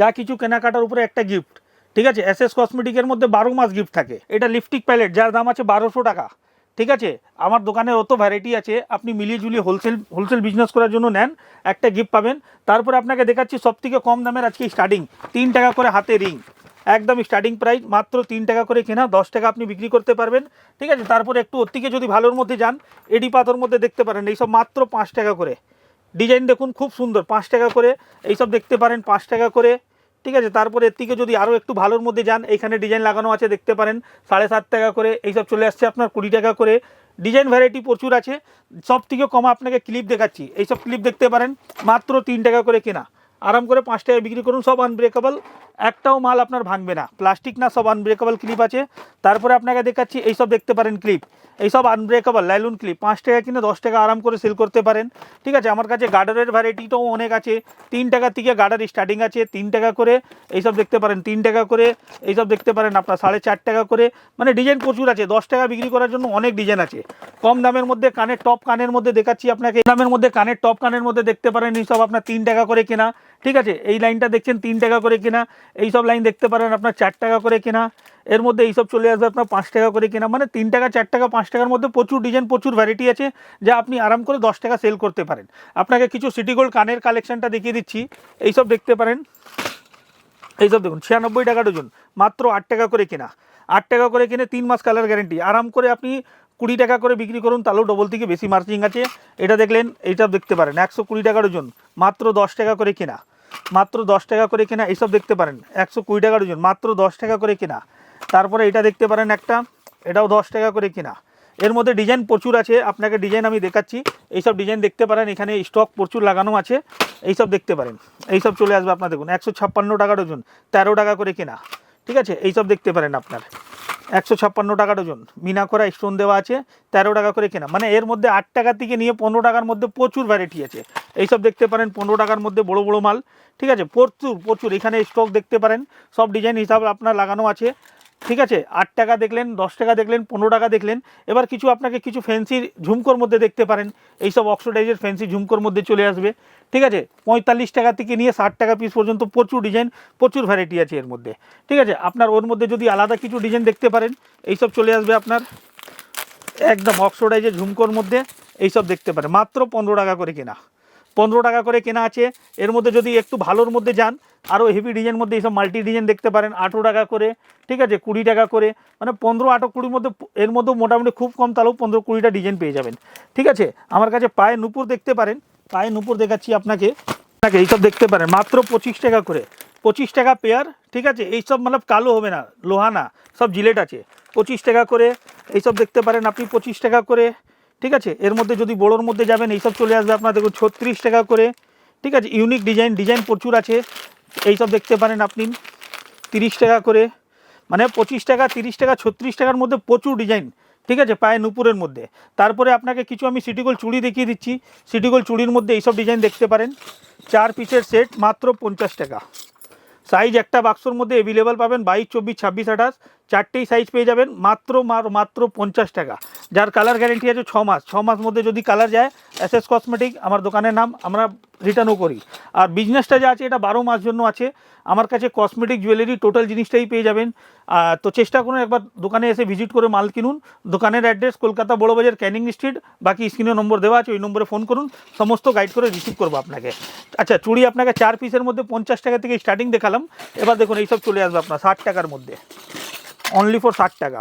যা কিছু কেনাকাটার উপরে একটা গিফট ঠিক আছে? এস এস কসমেটিকের মধ্যে বারো মাস গিফট থাকে। এটা লিপস্টিক প্যালেট যার দাম আছে বারোশো টাকা, ঠিক আছে? আমার দোকানে অত ভ্যারাইটি আছে, আপনি মিলিয়ে জুলিয়ে হোলসেল হোলসেল বিজনেস করার জন্য নেন, একটা গিফট পাবেন। তারপরে আপনাকে দেখাচ্ছি সব থেকে কম দামের আজকে স্টার্টিং তিন টাকা করে হাতে রিং একদম স্টার্টিং প্রাইস মাত্র তিন টাকা করে কেনা, দশ টাকা আপনি বিক্রি করতে পারবেন, ঠিক আছে? তারপরে একটু ওর থেকে যদি ভালোর মধ্যে যান, এডি পাথর মধ্যে দেখতে পারেন, এইসব মাত্র পাঁচ টাকা করে। ডিজাইন দেখুন খুব সুন্দর, পাঁচ টাকা করে, এইসব দেখতে পারেন পাঁচ টাকা করে, ঠিক আছে? তারপরে এর থেকে যদি আরও একটু ভালোর মধ্যে যান, এখানে ডিজাইন লাগানো আছে, দেখতে পারেন, সাড়ে সাত টাকা করে, এইসব চলে আসছে আপনার কুড়ি টাকা করে। ডিজাইন ভ্যারাইটি প্রচুর আছে সব থেকে কম আপনাকে ক্লিপ দেখাচ্ছি, এইসব ক্লিপ দেখতে পারেন, মাত্র তিন টাকা করে কেনা। আরাম করে পাঁচ টাকায় বিক্রি করুন, সব আনব্রেকেবল একটাও মাল আপনার ভাঙবে না। প্লাস্টিক না, সব আনব্রেকেবল ক্লিপ আছে। তারপরে আপনাকে দেখাচ্ছি, এইসব দেখতে পারেন ক্লিপ এইসব আনব্রেকেবল লাইলুন ক্লিপ পাঁচ টাকা কিনে দশ টাকা আরাম করে সেল করতে পারেন। ঠিক আছে, আমার কাছে গার্ডারের ভ্যারাইটিটাও অনেক আছে। তিন টাকা থেকে গার্ডার স্টার্টিং আছে, তিন টাকা করে। এইসব দেখতে পারেন, তিন টাকা করে। এইসব দেখতে পারেন আপনার সাড়ে চার টাকা করে। মানে ডিজাইন প্রচুর আছে। দশ টাকা বিক্রি করার জন্য অনেক ডিজাইন আছে। কম দামের মধ্যে কানের টপ কানের মধ্যে দেখাচ্ছি আপনাকে। দামের মধ্যে কানের টপ কানের মধ্যে দেখতে পারেন, এইসব আপনার তিন টাকা করে কেনা। ঠিক আছে, এই লাইনটা দেখছেন তিন টাকা করে কেনা, এই সব লাইন দেখতে পারেন আপনার চার টাকা করে কেনা, এর মধ্যে এইসব চলে আসবে আপনার পাঁচ টাকা করে কেনা মানে তিন টাকা, চার টাকা, পাঁচ টাকার মধ্যে প্রচুর ডিজাইন প্রচুর ভ্যারাইটি আছে যা আপনি আরাম করে দশ টাকা সেল করতে পারেন। আপনাকে কিছু সিটি গোল্ড কানের কালেকশনটা দেখিয়ে দিচ্ছি এইসব দেখতে পারেন। এইসব দেখুন, ছিয়ানব্বই টাকা ডজন মাত্র আট টাকা করে কেনা, আট টাকা করে কিনে তিন মাস কালার গ্যারেন্টি আরাম করে আপনি কুড়ি টাকা করে বিক্রি করুন, তাহলেও ডবল থেকে বেশি মার্জিং আছে। এটা দেখলেন, এইটা দেখতে পারেন, একশো কুড়ি টাকা ডজন মাত্র দশ টাকা করে কেনা। মাত্র দশ টাকা করে কেনা, এইসব দেখতে পারেন। একশো কুড়ি টাকা ডজন মাত্র দশ টাকা করে কেনা। তারপরে এটা দেখতে পারেন একটা, এটাও দশ টাকা করে কেনা। এর মধ্যে ডিজাইন প্রচুর আছে, আপনাকে ডিজাইন আমি দেখাচ্ছি। এইসব ডিজাইন দেখতে পারেন, এখানে স্টক প্রচুর লাগানো আছে। এইসব দেখতে পারেন। এইসব চলে আসবে আপনার, দেখুন, একশো ছাপ্পান্ন টাকা ডজন তেরো টাকা করে কেনা। ঠিক আছে? এইসব দেখতে পারেন আপনার। একশো ছাপ্পান্ন টাকা ডজন মিনা করা স্টোন দেওয়া আছে, তেরো টাকা করে কেনা। মানে এর মধ্যে আট টাকা থেকে নিয়ে পনেরো টাকার মধ্যে প্রচুর ভ্যারাইটি আছে। এইসব দেখতে পারেন, পনেরো টাকার মধ্যে বড় বড় মাল। ঠিক আছে? প্রচুর প্রচুর। এখানে স্টক দেখতে পারেন। সব ডিজাইন হিসাবে আপনার লাগানো আছে। ঠিক আছে, আট টাকা দেখলেন, দশ টাকা দেখলেন, পনেরো টাকা দেখলেন, এবার কিছু আপনাকে কিছু ফ্যান্সির ঝুমকোর মধ্যে দেখতে পারেন। এইসব অক্সিডাইজের ফ্যান্সি ঝুমকোর মধ্যে চলে আসবে। ঠিক আছে, পঁয়তাল্লিশ টাকা থেকে নিয়ে ষাট টাকা পিস পর্যন্ত প্রচুর ডিজাইন প্রচুর ভ্যারাইটি আছে এর মধ্যে। ঠিক আছে, আপনার ওর মধ্যে যদি আলাদা কিছু ডিজাইন দেখতে পারেন, এইসব চলে আসবে আপনার। একদম অক্সোডাইজের ঝুমকোর মধ্যে এইসব দেখতে পারেন। মাত্র পনেরো টাকা করে কেনা। পনেরো টাকা করে কেনা আছে। এর মধ্যে যদি একটু ভালোর মধ্যে যান আরও হেভি ডিজাইন মধ্যে এইসব মাল্টি ডিজাইন দেখতে পারেন, আঠেরো টাকা করে, ঠিক আছে, কুড়ি টাকা করে মানে পনেরো আটো কুড়ির মধ্যে এর মধ্যে মোটামুটি খুব কম তাহলেও পনেরো, কুড়িটা ডিজাইন পেয়ে যাবেন। ঠিক আছে, আমার কাছে পায়ে নুপুর দেখতে পারেন, পায়ে নুপুর দেখাচ্ছি আপনাকে। আপনাকে এইসব দেখতে পারেন, মাত্র পঁচিশ টাকা করে। পঁচিশ টাকা পেয়ার ঠিক আছে, এইসব মানে কালো হবে না লোহা না সব জিলেট আছে। পঁচিশ টাকা করে, এইসব দেখতে পারেন আপনি, পঁচিশ টাকা করে। ঠিক আছে? এর মধ্যে যদি বড়োর মধ্যে যাবেন, এইসব চলে আসবে আপনার দেখুন ছত্রিশ টাকা করে। ঠিক আছে? ইউনিক ডিজাইন ডিজাইন প্রচুর আছে। এইসব দেখতে পারেন আপনি। তিরিশ টাকা করে। মানে পঁচিশ টাকা, তিরিশ টাকা, ছত্রিশ টাকার মধ্যে প্রচুর ডিজাইন। ঠিক আছে? পায়ে নুপুরের মধ্যে। তারপরে আপনাকে কিছু আমি সিটিগোল চুড়ি দেখিয়ে দিচ্ছি। সিটিগোল চুড়ির মধ্যে এইসব ডিজাইন দেখতে পারেন। চার পিসের সেট মাত্র পঞ্চাশ টাকা। সাইজ একটা বাক্সর মধ্যে অ্যাভেলেবেল পাবেন বাইশ, চব্বিশ, ছাব্বিশ, আঠাশ। চারটেই সাইজ পেয়ে যাবেন মাত্র মাত্র পঞ্চাশ টাকা। যার কালার গ্যারেন্টি আছে ছ মাস। ছ মাস মধ্যে যদি কালার যায় এস এস কসমেটিক আমার দোকানের নাম আমরা রিটার্নও করি। আর বিজনেসটা যা আছে, এটা বারো মাস জন্য আছে। আমার কাছে কসমেটিক জুয়েলারি টোটাল জিনিসটাই পেয়ে যাবেন। তো চেষ্টা করুন একবার দোকানে এসে ভিজিট করে মাল কিনুন। দোকানের address Kolkata Burrabazar canning street বাকি স্ক্রিনে নম্বর দেওয়া আছে, ওই নম্বরে ফোন করুন। সমস্ত গাইড করে রিসিভ করব আপনাকে। আচ্ছা চুড়ি আপনাকে চার পিসের মধ্যে পঞ্চাশ টাকা থেকে স্টার্টিং দেখালাম। এবার দেখুন, এইসব চলে আসবে আপনার ষাট টাকার মধ্যে। অনলি ফর ষাট টাকা।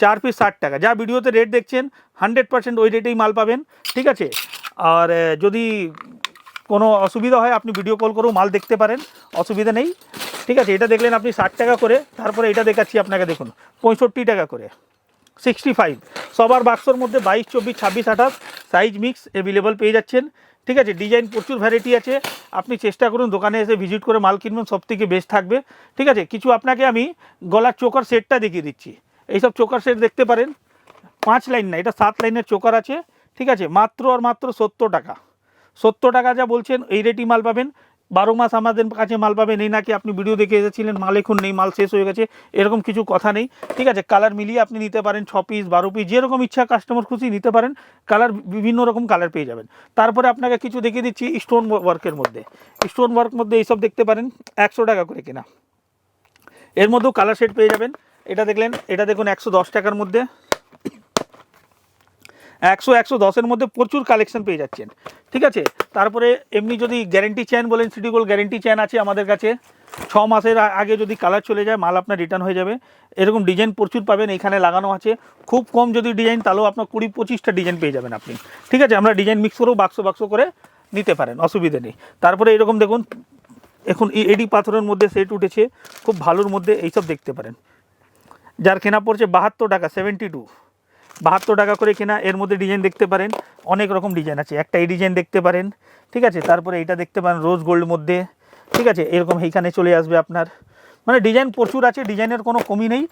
চার পিস ষাট টাকা। যা ভিডিওতে রেট দেখছেন হান্ড্রেড পার্সেন্ট ওই রেটেই মাল পাবেন, ঠিক আছে? আর যদি কোনো অসুবিধা হয়, আপনি ভিডিও কল করেও মাল দেখতে পারেন, অসুবিধা নেই, ঠিক আছে? এটা দেখলেন আপনি ষাট টাকা করে, তারপরে এটা দেখাচ্ছি আপনাকে, দেখুন, পঁয়ষট্টি টাকা করে সিক্সটি ফাইভ সবার বাক্সর মধ্যে বাইশ, চব্বিশ, ছাব্বিশ, আঠাশ সাইজ মিক্স অ্যাভেলেবল পেয়ে যাচ্ছেন। ঠিক আছে ডিজাইন প্রচুর ভ্যারাইটি আছে। আপনি চেষ্টা করুন দোকানে এসে ভিজিট করে মাল কিনবেন, সব থেকে বেস্ট থাকবে। ঠিক আছে, কিছু আপনাকে আমি গলার চোকার সেটটা দেখিয়ে দিচ্ছি। এইসব চোকার সেট দেখতে পারেন। পাঁচ লাইন না, এটা সাত লাইনের চোকার আছে। ঠিক আছে, মাত্র আর মাত্র সত্তর টাকা। সত্তর টাকা যা বলছেন, এই রেটই মাল পাবেন। বারো মাস আমাদের কাছে মাল পাবেন এই নাকি? আপনি ভিডিও দেখে এসেছিলেন, মাল এখন নেই, মাল শেষ হয়ে গেছে, এরকম কিছু কথা নেই। ঠিক আছে কালার মিলিয়ে আপনি নিতে পারেন, ছ পিস বারো পিস যেরকম ইচ্ছা কাস্টমার খুশি নিতে পারেন কালার বিভিন্ন রকম কালার পেয়ে যাবেন। তারপরে আপনাকে কিছু দেখিয়ে দিচ্ছি স্টোন ওয়ার্কের মধ্যে। স্টোন ওয়ার্ক মধ্যে এইসব দেখতে পারেন, একশো টাকা করে কেনা। এর মধ্যেও কালার শেড পেয়ে যাবেন। এটা দেখলেন, এটা দেখুন একশো দশ টাকার মধ্যে। একশো একশো দশের মধ্যে প্রচুর কালেকশন পেয়ে যাচ্ছেন। ঠিক আছে? তারপরে এমনি যদি গ্যারেন্টি চেন বলেন সিটি গোল্ড গ্যারেন্টি চেন আছে আমাদের কাছে। ছ মাসের আগে যদি কালার চলে যায়, মাল আপনার রিটার্ন হয়ে যাবে। এরকম ডিজাইন প্রচুর পাবেন, এখানে লাগানো আছে। খুব কম যদি ডিজাইন তাহলেও আপনার কুড়ি, পঁচিশটা ডিজাইন পেয়ে যাবেন আপনি। ঠিক আছে? আমরা ডিজাইন মিক্স করেও বাক্স বাক্স করে নিতে পারেন, অসুবিধা নেই। তারপরে এরকম দেখুন, এখন এডি পাথরের মধ্যে সেট উঠেছে। খুব ভালোর মধ্যে এইসব দেখতে পারেন। যার কেনা পড়ছে বাহাত্তর টাকা সেভেন্টি টু বাহাত্তর টাকা করে কেনা, এর মধ্যে ডিজাইন দেখতে পারেন, অনেক রকম ডিজাইন আছে। একটা এই ডিজাইন দেখতে পারেন, ঠিক আছে? তারপরে এইটা দেখতে পারেন রোজ গোল্ড মধ্যে, ঠিক আছে? এরকম এইখানে চলে আসবে আপনার। মানে ডিজাইন প্রচুর আছে ডিজাইনের কোনো কমি নেই,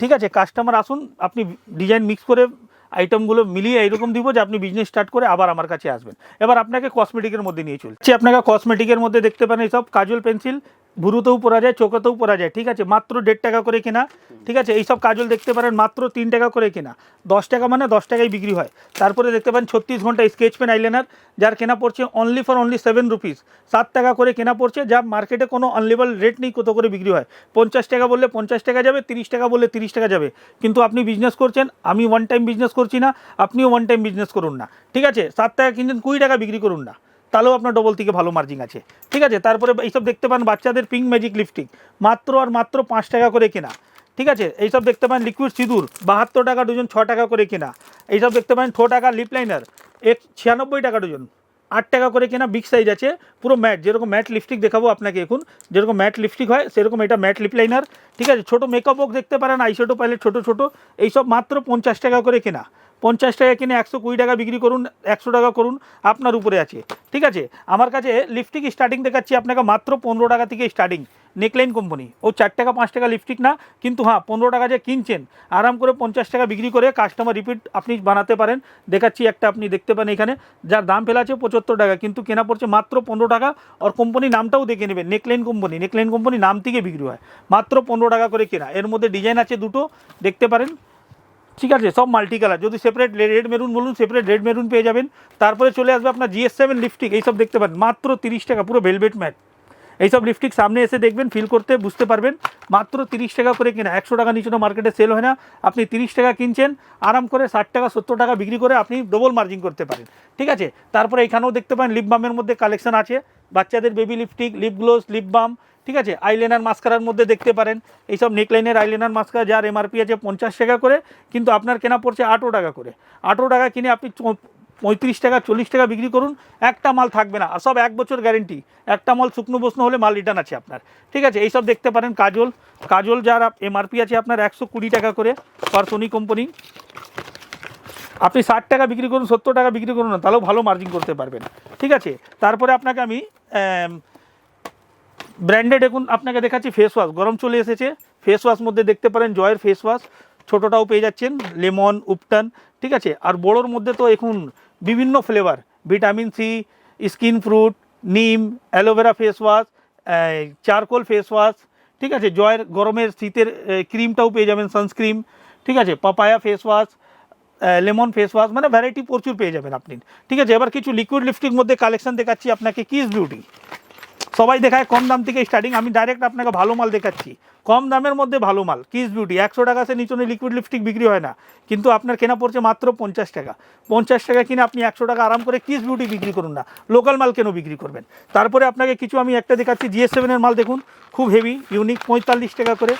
ঠিক আছে? কাস্টমার আসুন, আপনি ডিজাইন মিক্স করে আইটেমগুলো মিলিয়ে এইরকম দিব যে আপনি বিজনেস স্টার্ট করে আবার আমার কাছে আসবেন। এবার আপনাকে কসমেটিকের মধ্যে নিয়ে চলছে। আপনাকে কসমেটিকের মধ্যে দেখতে পারেন এইসব কাজল পেন্সিল ভুরুতেও পরা যায়, চোখেতেও পরা যায়, ঠিক আছে? মাত্র দেড় টাকা করে কেনা, ঠিক আছে? এইসব কাজল দেখতে পারেন মাত্র তিন টাকা করে কেনা। দশ টাকা মানে দশ টাকায় বিক্রি হয়। তারপরে দেখতে পারেন ছত্রিশ ঘণ্টা স্কেচ পেন আইলাইনার, যার কেনা পড়ছে only for only seven rupees সাত টাকা করে কেনা পড়ছে, যা মার্কেটে কোনো আনলেবল রেট নেই, কত করে বিক্রি হয়। পঞ্চাশ টাকা বললে পঞ্চাশ টাকা যাবে, তিরিশ টাকা বললে তিরিশ টাকা যাবে। কিন্তু আপনি বিজনেস করছেন, আমি ওয়ান টাইম বিজনেস করছি না, আপনিও ওয়ান টাইম বিজনেস করুন না। ঠিক আছে? সাত টাকা কিনছেন, কুড়ি টাকা বিক্রি করুন না। তাহলেও আপনার ডবল থেকে ভালো মার্জিন আছে। ঠিক আছে? তারপরে এইসব দেখতে পান বাচ্চাদের পিঙ্ক ম্যাজিক লিপস্টিক মাত্র আর মাত্র পাঁচ টাকা করে কেনা। ঠিক আছে? এইসব দেখতে পান লিকুইড সিঁদুর, বাহাত্তর টাকা ডজন ছ টাকা করে কেনা। এইসব দেখতে পান ছ টাকা লিপ লাইনার এক ছিয়ানব্বই টাকা ডজন আট টাকা করে কেনা বিগ সাইজ আছে, পুরো ম্যাট যেরকম ম্যাট লিপস্টিক দেখাবো আপনাকে এখন, যেরকম ম্যাট লিপস্টিক হয়, সেরকম এটা ম্যাট লিপ লাইনার ঠিক আছে? ছোটো মেকআপ বক্স দেখতে পারেন আইশ্যাডো প্যালেট ছোটো ছোটো, এইসব মাত্র পঞ্চাশ টাকা করে কেনা। পঞ্চাশ টাকা কিনে একশো কুড়ি টাকা বিক্রি করুন, একশো টাকা করুন, আপনার উপরে আছে। ঠিক আছে? আমার কাছে লিপস্টিক স্টার্টিং দেখাচ্ছি আপনাকে, মাত্র পনেরো টাকা থেকে স্টার্টিং নেকলাইন কোম্পানি ও চার টাকা, পাঁচ টাকা লিপস্টিক না, কিন্তু হ্যাঁ পনেরো টাকা যে কিনছেন, আরাম করে পঞ্চাশ টাকা বিক্রি করে কাস্টমার রিপিট আপনি বানাতে পারেন। দেখাচ্ছি একটা আপনি দেখতে পান এখানে, যার দাম ফেলা আছে পঁচাত্তর টাকা, কিন্তু কেনা পড়ছে মাত্র পনেরো টাকা, আর কোম্পানি নামটাও দেখে নেবেন নেকলাইন কোম্পানি নেকলাইন কোম্পানি নাম থেকে বিক্রি হয়। মাত্র পনেরো টাকা করে কেনা। এর মধ্যে ডিজাইন আছে দুটো, দেখতে পারেন। ঠিক আছে, সব মাল্টি কালার যদি সেপারেট রেড মেরুন বলুন সেপারেট রেড মেরুন পেয়ে যাবেন। তারপরে চলে আসবে আপনার জিএস সেভেন লিপস্টিক এইসব দেখতে পারেন মাত্র তিরিশ টাকা, পুরো ভেলভেট ম্যাট এইসব লিপস্টিক সামনে এসে দেখবেন ফিল করতে বুঝতে পারবেন। মাত্র তিরিশ টাকা করে কেনা, একশো টাকা নিচে মার্কেটে সেল হয় না। আপনি তিরিশ টাকা কিনছেন, আরাম করে ষাট টাকা, সত্তর টাকা বিক্রি করে আপনি ডবল মার্জিন করতে পারেন। ঠিক আছে? তারপরে এখানেও দেখতে পারেন লিপ বামের মধ্যে কালেকশন আছে। বাচ্চাদের baby lipstick lip gloss lip balm ঠিক আছে? আইলাইনার মাস্কারার মধ্যে দেখতে পারেন। এইসব নেকলাইনের আইলাইনার মাস্কারা যার এমআরপি আছে পঞ্চাশ টাকা করে, কিন্তু আপনার কেনা পড়ছে আটও টাকা করে। আটও টাকা কিনে আপনি পঁয়ত্রিশ টাকা, চল্লিশ টাকা বিক্রি করুন, একটা মাল থাকবে না। আর সব এক বছর গ্যারেন্টি একটা মাল শুকনো বসনো হলে মাল রিটার্ন আছে আপনার। ঠিক আছে? এইসব দেখতে পারেন কাজল। কাজল যার এমআরপি আছে আপনার একশো কুড়ি টাকা করে পার সোনি কোম্পানি আপনি ষাট টাকা বিক্রি করুন, সত্তর টাকা বিক্রি করুন না, তাহলেও ভালো মার্জিন করতে পারবেন। ঠিক আছে? তারপরে আপনাকে আমি ব্র্যান্ডেড এখন আপনাকে দেখাচ্ছি ফেস ওয়াশ গরম চলে এসেছে। ফেস ওয়াশ মধ্যে দেখতে পারেন, জয়ের ফেস ওয়াশ ছোটোটাও পেয়ে যাচ্ছেন, লেমন, উপটান, ঠিক আছে? আর বড়োর মধ্যে তো এখন বিভিন্ন flavour vitamin C skin fruit নিম aloe vera face wash charcoal face wash ঠিক আছে? জয়ের গরমের শীতের ক্রিমটাও পেয়ে যাবেন সানস্ক্রিম ঠিক আছে? Papaya face wash lemon face wash মানে ভ্যারাইটি প্রচুর পেয়ে যাবেন আপনি। ঠিক আছে? এবার কিছু লিকুইড লিপস্টিক মধ্যে কালেকশন দেখাচ্ছি আপনাকে কিস বিউটি সবাই দেখায় কম দাম থেকে স্টার্টিং আমি ডাইরেক্ট আপনাকে ভালো মাল দেখাচ্ছি। কম দামের মধ্যে ভালো মাল। কিস বিউটি একশো টাকা সে নিচনে লিকুইড লিপস্টিক বিক্রি হয় না। কিন্তু আপনার কেনা পড়ছে মাত্র পঞ্চাশ টাকা। পঞ্চাশ টাকা কিনে আপনি একশো টাকা আরাম করে কিস বিউটি বিক্রি করুন না। লোকাল মাল কেন বিক্রি করবেন? তারপরে আপনাকে কিছু আমি একটা দেখাচ্ছি জিএস সেভেনের মাল দেখুন। খুব হেভি ইউনিক পঁয়তাল্লিশ টাকা করে।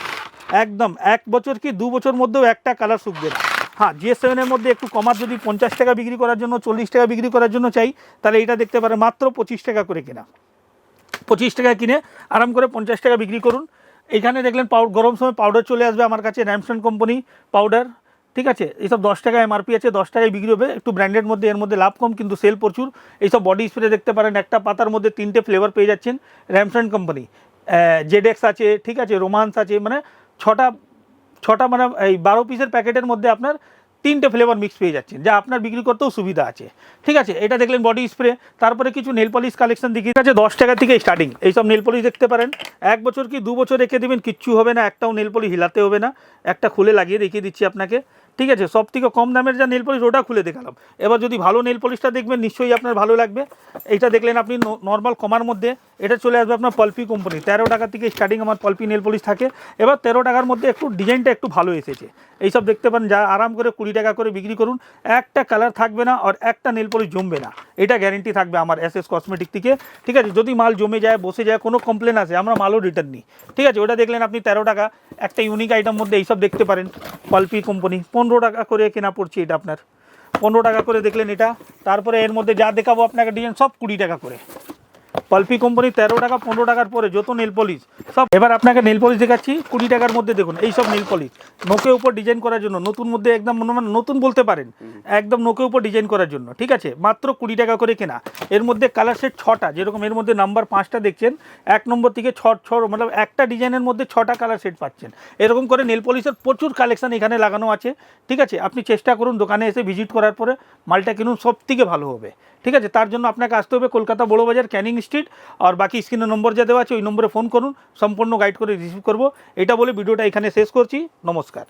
একদম, এক বছর কি দু বছর মধ্যেও একটা কালার শুকবে না হ্যাঁ জিএস সেভেনের মধ্যে একটু কমার যদি পঞ্চাশ টাকা বিক্রি করার জন্য, চল্লিশ টাকা বিক্রি করার জন্য চাই, তাহলে এটা দেখতে পারেন, মাত্র পঁচিশ টাকা করে কেনা। পঁচিশ টাকা কিনে আরাম করে পঞ্চাশ টাকা বিক্রি করুন। এখানে দেখলেন গরম সময় পাউডার চলে আসবে আমার কাছে র্যামসন কোম্পানি পাউডার ঠিক আছে? এইসব দশ টাকা এমআরপি আছে, দশ টাকায় বিক্রি হবে। একটু ব্র্যান্ডের মধ্যে, এর মধ্যে লাভ কম, কিন্তু সেল প্রচুর। এইসব বডি স্প্রে দেখতে পারেন, একটা পাতার মধ্যে তিনটে ফ্লেভার পেয়ে যাচ্ছেন র্যামসন কোম্পানি জেডেক্স আছে, ঠিক আছে? রোমান্স আছে মানে ছটা ছটা মানে এই বারো পিসের প্যাকেটের মধ্যে আপনার তিনটে ফ্লেভার মিক্স পেয়ে যাচ্ছেন, যা আপনার বিক্রি করতেও সুবিধা আছে। ঠিক আছে? এটা দেখলেন বডি স্প্রে তারপরে কিছু নেল পলিশ কালেকশন দেখিয়ে আছে, দশ টাকা থেকে স্টার্টিং এইসব নেল পলিশ দেখতে পারেন। এক বছর কি দু বছর রেখে দেবেন, কিচ্ছু হবে না, একটাও নেল পলিশ হিলাতে হবে না। একটা খুলে লাগিয়ে দেখিয়ে দিচ্ছি আপনাকে। ঠিক আছে সব থেকে কম দামের যা নেল পলিশ ওটা খুলে দেখালাম। এবার যদি ভালো নেল পলিশটা দেখবেন, নিশ্চয়ই আপনার ভালো লাগবে। এইটা দেখলেন আপনি নর্মাল কমার মধ্যে। এটা চলে আসবে আপনার পলপি কোম্পানি তেরো টাকা থেকে স্টার্টিং আমার পলপি নেল পলিশ থাকে। এবার তেরো টাকার মধ্যে একটু ডিজাইনটা একটু ভালো এসেছে। এইসব দেখতে পারেন, যা আরাম করে কুড়ি টাকা করে বিক্রি করুন। একটা কালার থাকবে না আর একটা নেল পলিশ জমবে না। এটা গ্যারেন্টি থাকবে আমার এস এস কসমেটিক থেকে। ঠিক আছে, যদি মাল জমে যায়, বসে যায়, কোনো কমপ্লেন আসে, আমরা মালও রিটার্ন নিই। ঠিক আছে, ওটা দেখলেন আপনি তেরো টাকা। একটা ইউনিক আইটেম মধ্যে এইসব দেখতে পারেন। পলপি কোম্পানি পনেরো টাকা করে কেনা পড়ছে এটা আপনার। পনেরো টাকা করে দেখলেন এটা। তারপরে এর মধ্যে যা দেখাবো আপনাকে ডিজাইন সব কুড়ি টাকা করে। পালপি কোম্পানি তেরো টাকা, পনেরো টাকার পরে যত নেল পলিশ, সব এবার আপনাকে নেল পলিশ দেখাচ্ছি, কুড়ি টাকার মধ্যে দেখুন, এই সব নেল পলিশ। নোকে উপর ডিজাইন করার জন্য, নতুন মধ্যে একদম মনে নতুন বলতে পারেন, একদম নোকে উপর ডিজাইন করার জন্য, ঠিক আছে? মাত্র কুড়ি টাকা করে কেনা। এর মধ্যে কালার সেট ছটা, যেরকম এর মধ্যে নাম্বার পাঁচটা দেখছেন, এক নম্বর থেকে ছ ছ মানে একটা ডিজাইনের মধ্যে ছটা কালার সেট পাচ্ছেন। এরকম করে নেল পলিশের প্রচুর কালেকশন এখানে লাগানো আছে, ঠিক আছে? আপনি চেষ্টা করুন দোকানে এসে ভিজিট করার পরে মালটা কিনুন সব থেকে ভালো হবে, ঠিক আছে? তার জন্য আপনাকে আসতে হবে কলকাতা বড় বাজার ক্যানিং স্ট্রিট আর বাকি স্ক্রিনে নম্বর যা দেওয়া আছে ওই নম্বরে ফোন করুন, সম্পূর্ণ গাইড করে রিসিভ করব। এটা বলে ভিডিওটা এখানে শেষ করছি। নমস্কার।